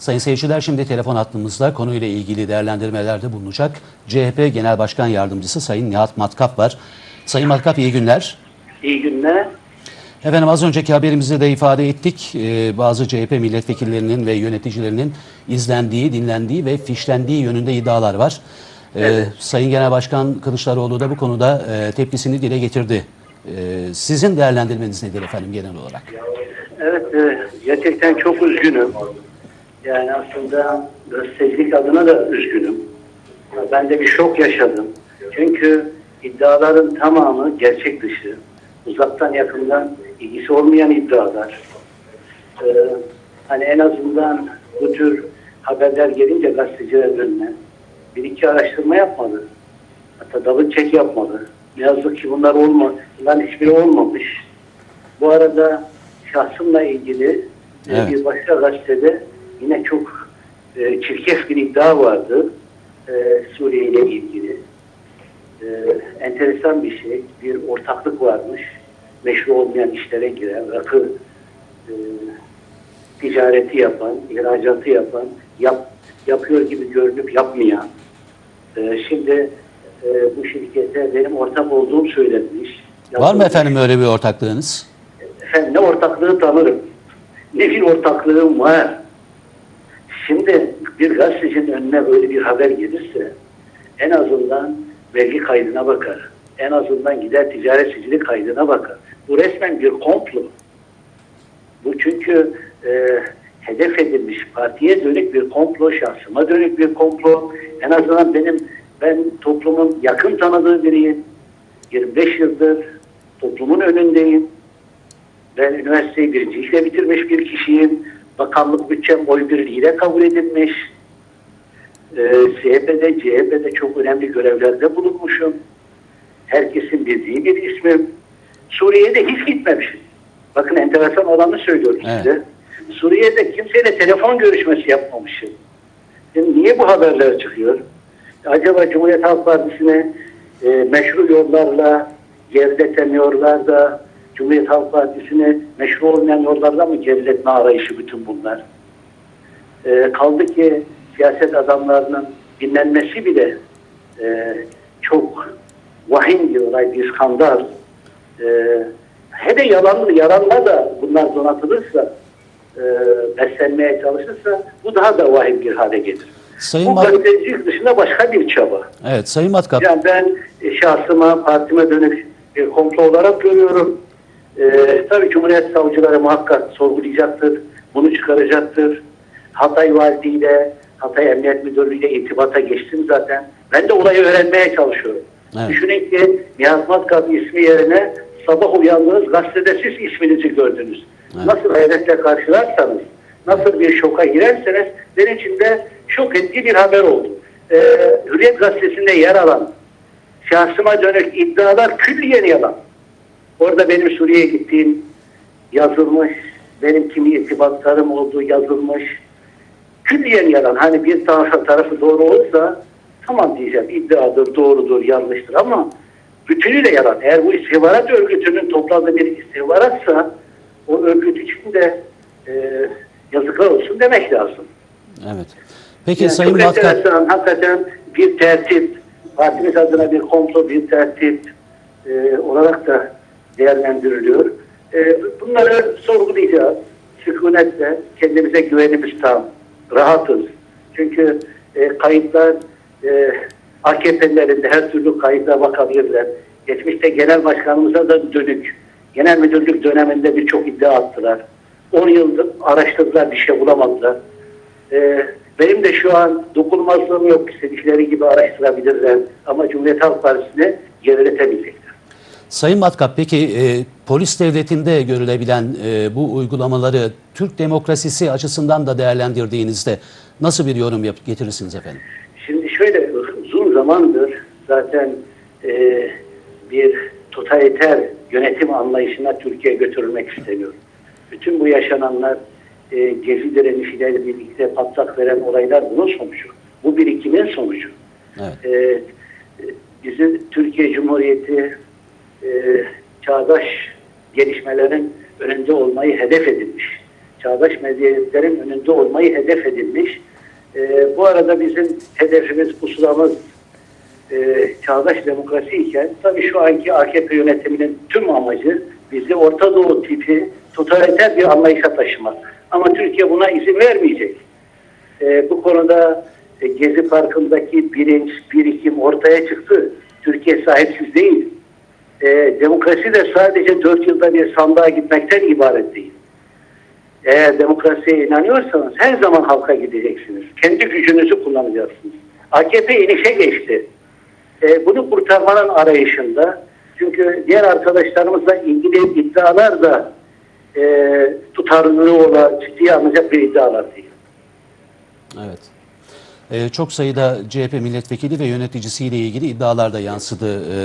Sayın seyirciler şimdi telefon hattımızda konuyla ilgili değerlendirmelerde bulunacak CHP Genel Başkan Yardımcısı Sayın Nihat Matkap var. Sayın Matkap iyi günler. İyi günler. Efendim az önceki haberimizde de ifade ettik. Ee, bazı CHP milletvekillerinin ve yöneticilerinin izlendiği, dinlendiği ve fişlendiği yönünde iddialar var. Ee, Sayın Genel Başkan Kılıçdaroğlu da bu konuda e, tepkisini dile getirdi. Ee, sizin değerlendirmeniz nedir efendim genel olarak? Evet, e, gerçekten çok üzgünüm. Yani aslında gazetecilik adına da üzgünüm. Ben de bir şok yaşadım. Çünkü iddiaların tamamı gerçek dışı. Uzaktan yakından ilgisi olmayan iddialar. Ee, hani en azından bu tür haberler gelince gazetecilerin önüne bir iki araştırma yapmadı. Hatta double check yapmadı. Ne yazık ki bunlar olma, bunların hiçbiri olmamış. Bu arada şahsımla ilgili Evet. bir başka gazetede yine çok e, çirkef bir iddia vardı e, Suriye ile ilgili. E, enteresan bir şey. Bir ortaklık varmış. Meşru olmayan işlere giren, rakı e, ticareti yapan, ihracatı yapan, yap, yapıyor gibi görünüp yapmayan. E, şimdi e, bu şirkete benim ortak olduğum söylenmiş. Var mı efendim öyle bir ortaklığınız? Efendim ne ortaklığı tanırım. Ne bir ortaklığım var. Şimdi bir gazetecinin önüne böyle bir haber gelirse en azından vergi kaydına bakar. En azından gider ticaret sicili kaydına bakar. Bu resmen bir komplo. Bu çünkü e, hedef edilmiş partiye dönük bir komplo, şahsıma dönük bir komplo. En azından benim ben toplumun yakın tanıdığı biriyim. 25 yıldır toplumun önündeyim. Ben üniversiteyi birincilikle bitirmiş bir kişiyim. Bakanlık bütçem oy birliğiyle kabul edilmiş. Ee, CHP'de, CHP'de çok önemli görevlerde bulunmuşum. Herkesin bildiği bir ismim. Suriye'de hiç gitmemişim. Bakın enteresan olanı söylüyorum Evet. size. Suriye'de kimseyle telefon görüşmesi yapmamışım. Şimdi niye bu haberler çıkıyor? Acaba Cumhuriyet Halk Partisi'ne e, meşru yollarla geriletemiyorlar da Cumhuriyet Halk Partisi'ne meşru olmayan yollarla mı geriletme arayışı bütün bunlar? E, kaldı ki siyaset adamlarının dinlenmesi bile e, çok vahim bir olay, bir skandal. E, hele yalanlı, yalanla da bunlar donatılırsa, e, beslenmeye çalışırsa bu daha da vahim bir hale gelir. Sayın Bu Mat- gazetecilik dışında başka bir çaba. Evet Sayın Matkap. Yani ben şahsıma, partime dönük bir komplo olarak görüyorum. Ee, tabii Cumhuriyet savcıları muhakkak sorgulayacaktır, bunu çıkaracaktır. Hatay Valiliğiyle, Hatay Emniyet Müdürlüğü'yle irtibata geçtim zaten. Ben de olayı öğrenmeye çalışıyorum. Evet. Düşünün ki Nihat Matkap ismi yerine sabah uyandınız gazetede siz isminizi gördünüz. Evet. Nasıl hayretle karşılarsanız, nasıl bir şoka girerseniz benim için de şok edici bir haber oldu. Ee, Hürriyet Gazetesi'nde yer alan şahsıma dönük iddialar külliyen yalan. Orada benim Suriye'ye gittiğim yazılmış, benim kimi irtibatlarım olduğu yazılmış. Külliyen yalan. Hani bir tarafı, tarafı doğru olursa tamam diyeceğim iddiadır, doğrudur, yanlıştır ama bütünüyle yalan. Eğer bu istihbarat örgütünün topladığı bir istihbaratsa o örgüt için de e, yazıklar olsun demek lazım. Evet. Peki Yani Sayın Matkap. enteresan, hakikaten bir tertip, partimiz adına bir komplo, bir tertip e, olarak da değerlendiriliyor. E, bunları sorgulayacağız. Sükunetle, kendimize güvenimiz tam, rahatız. Çünkü e, kayıtlar e, AKP'lerinde her türlü kayıtlara bakabilirler. Geçmişte genel başkanımıza da dönük, genel müdürlük döneminde birçok iddia attılar. 10 yıldır araştırdılar, bir şey bulamadılar. Ee, benim de şu an dokunulmazlığım yok. İstedikleri gibi araştırabilirler. Ama Cumhuriyet Halk Partisi'ne geriletebilecekler. Sayın Matkap peki e, polis devletinde görülebilen e, bu uygulamaları Türk demokrasisi açısından da değerlendirdiğinizde nasıl bir yorum yap- getirirsiniz efendim? Şimdi şöyle uzun zamandır zaten e, bir totaliter yönetim anlayışına Türkiye götürülmek isteniyor. Bütün bu yaşananlar e, gezi direnişiyle birlikte patlak veren olaylar bunun sonucu. Bu birikimin sonucu. Evet. e, e, bizim Türkiye Cumhuriyeti e, çağdaş gelişmelerin önünde olmayı hedef edilmiş. çağdaş medeniyetlerin önünde olmayı hedef edinmiş. E, bu arada bizim hedefimiz, pusulamız e, çağdaş demokrasi iken tabii şu anki AKP yönetiminin tüm amacı bizi Orta Doğu tipi totaliter bir anlayışa taşımak. Ama Türkiye buna izin vermeyecek. E, bu konuda e, Gezi Parkı'ndaki bilinç, birikim ortaya çıktı. Türkiye sahipsiz değil. E, demokrasi de sadece dört yılda bir sandığa gitmekten ibaret değil. Eğer demokrasiye inanıyorsanız her zaman halka gideceksiniz. Kendi gücünüzü kullanacaksınız. AKP inişe geçti. E, bunu kurtarmanın arayışında çünkü diğer arkadaşlarımızla ilgili iddialar da e, tutarlılığı olan ciddiye alınacak bir iddialar değil. Evet. Ee, çok sayıda CHP milletvekili ve yöneticisiyle ilgili iddialar da yansıdı e,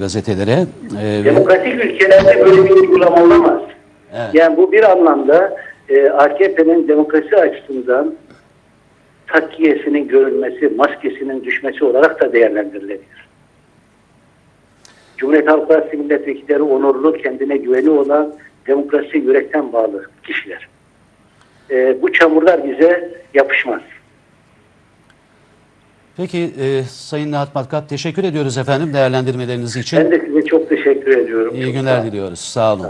gazetelere. Ve- Demokratik ülkelerde böyle bir uygulama olamaz. Evet. Yani bu bir anlamda e, AKP'nin demokrasi açısından takkiyesinin görülmesi, maskesinin düşmesi olarak da değerlendirilebilir. Cumhuriyet Halk Partisi milletvekilleri onurlu, kendine güveni olan, demokrasi yürekten bağlı kişiler. E, bu çamurlar bize yapışmaz. Peki e, Sayın Nihat Matkat teşekkür ediyoruz efendim değerlendirmeleriniz için. Ben de size çok teşekkür ediyorum. İyi Çok sağ günler olun. diliyoruz. Sağ olun.